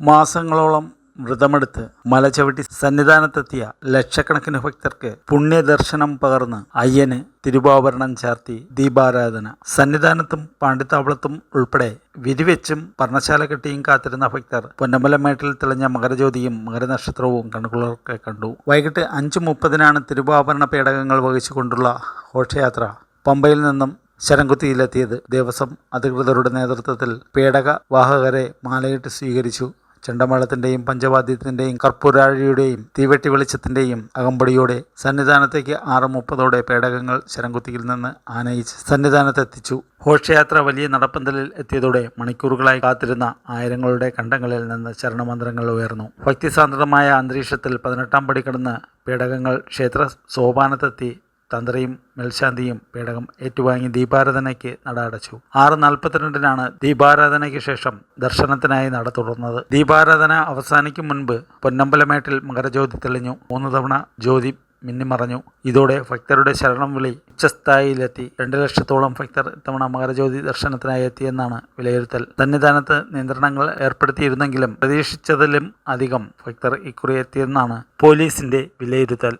മാസങ്ങളോളം വ്രതമെടുത്ത് മലചവിട്ടി സന്നിധാനത്തെത്തിയ ലക്ഷക്കണക്കിന് ഭക്തർക്ക് പുണ്യദർശനം പകർന്ന് അയ്യന് തിരുവാഭരണം ചാർത്തി ദീപാരാധന. സന്നിധാനത്തും പാണ്ഡിത്താവളത്തും ഉൾപ്പെടെ വിരിവെച്ചും പർണശാല കെട്ടിയും കാത്തിരുന്ന ഭക്തർ പൊന്നമ്പലമേട്ടിൽ തെളിഞ്ഞ മകരജ്യോതിയും മകരനക്ഷത്രവും കണക്കുകളൊക്കെ കണ്ടു. വൈകിട്ട് അഞ്ച് മുപ്പതിനാണ് തിരുവാഭരണ പേടകങ്ങൾ വഹിച്ചുകൊണ്ടുള്ള ഘോഷയാത്ര പമ്പയിൽ നിന്നും ശരംകുത്തിയിലെത്തിയത്. ദേവസ്വം അധികൃതരുടെ നേതൃത്വത്തിൽ പേടക വാഹകരെ മാലയിട്ട് സ്വീകരിച്ചു. ചെണ്ടമേളത്തിന്റെയും പഞ്ചവാദ്യത്തിന്റെയും കർപ്പൂരാഴിയുടെയും തീവെട്ടി വെളിച്ചത്തിന്റെയും അകമ്പടിയോടെ സന്നിധാനത്തേക്ക് ആറ് മുപ്പതോടെ പേടകങ്ങൾ ശരംകുത്തിയിൽ നിന്ന് ആനയിച്ച് സന്നിധാനത്തെത്തിച്ചു. ഘോഷയാത്ര വലിയ നടപ്പന്തലിൽ എത്തിയതോടെ മണിക്കൂറുകളായി കാത്തിരുന്ന ആയിരങ്ങളുടെ കണ്ടങ്ങളിൽ നിന്ന് ശരണമന്ത്രങ്ങൾ ഉയർന്നു. ഭക്തിസാന്ദ്രമായ അന്തരീക്ഷത്തിൽ പതിനെട്ടാം പടി കടന്ന് പേടകങ്ങൾ ക്ഷേത്ര സോപാനത്തെത്തി തന്ത്രിയും മേൽശാന്തിയും പേടകം ഏറ്റുവാങ്ങി ദീപാരാധനയ്ക്ക് നട അടച്ചു. ആറ് നാൽപ്പത്തിരണ്ടിനാണ് ദീപാരാധനയ്ക്ക് ശേഷം ദർശനത്തിനായി നട തുറന്നത്. ദീപാരാധന അവസാനിക്കും മുൻപ് പൊന്നമ്പലമേട്ടിൽ മകരജ്യോതി തെളിഞ്ഞു. മൂന്ന് തവണ ജ്യോതി മിന്നിമറഞ്ഞു. ഇതോടെ ഭക്തരുടെ ശരണം വിളി ഉച്ചസ്ഥായിയിലെത്തി. രണ്ട് ലക്ഷത്തോളം ഭക്തർ ഇത്തവണ മകരജ്യോതി ദർശനത്തിനായി എത്തിയെന്നാണ് വിലയിരുത്തൽ. സന്നിധാനത്ത് നിയന്ത്രണങ്ങൾ ഏർപ്പെടുത്തിയിരുന്നെങ്കിലും പ്രതീക്ഷിച്ചതിലും അധികം ഭക്തർ ഇക്കുറി എത്തിയെന്നാണ് പോലീസിന്റെ വിലയിരുത്തൽ.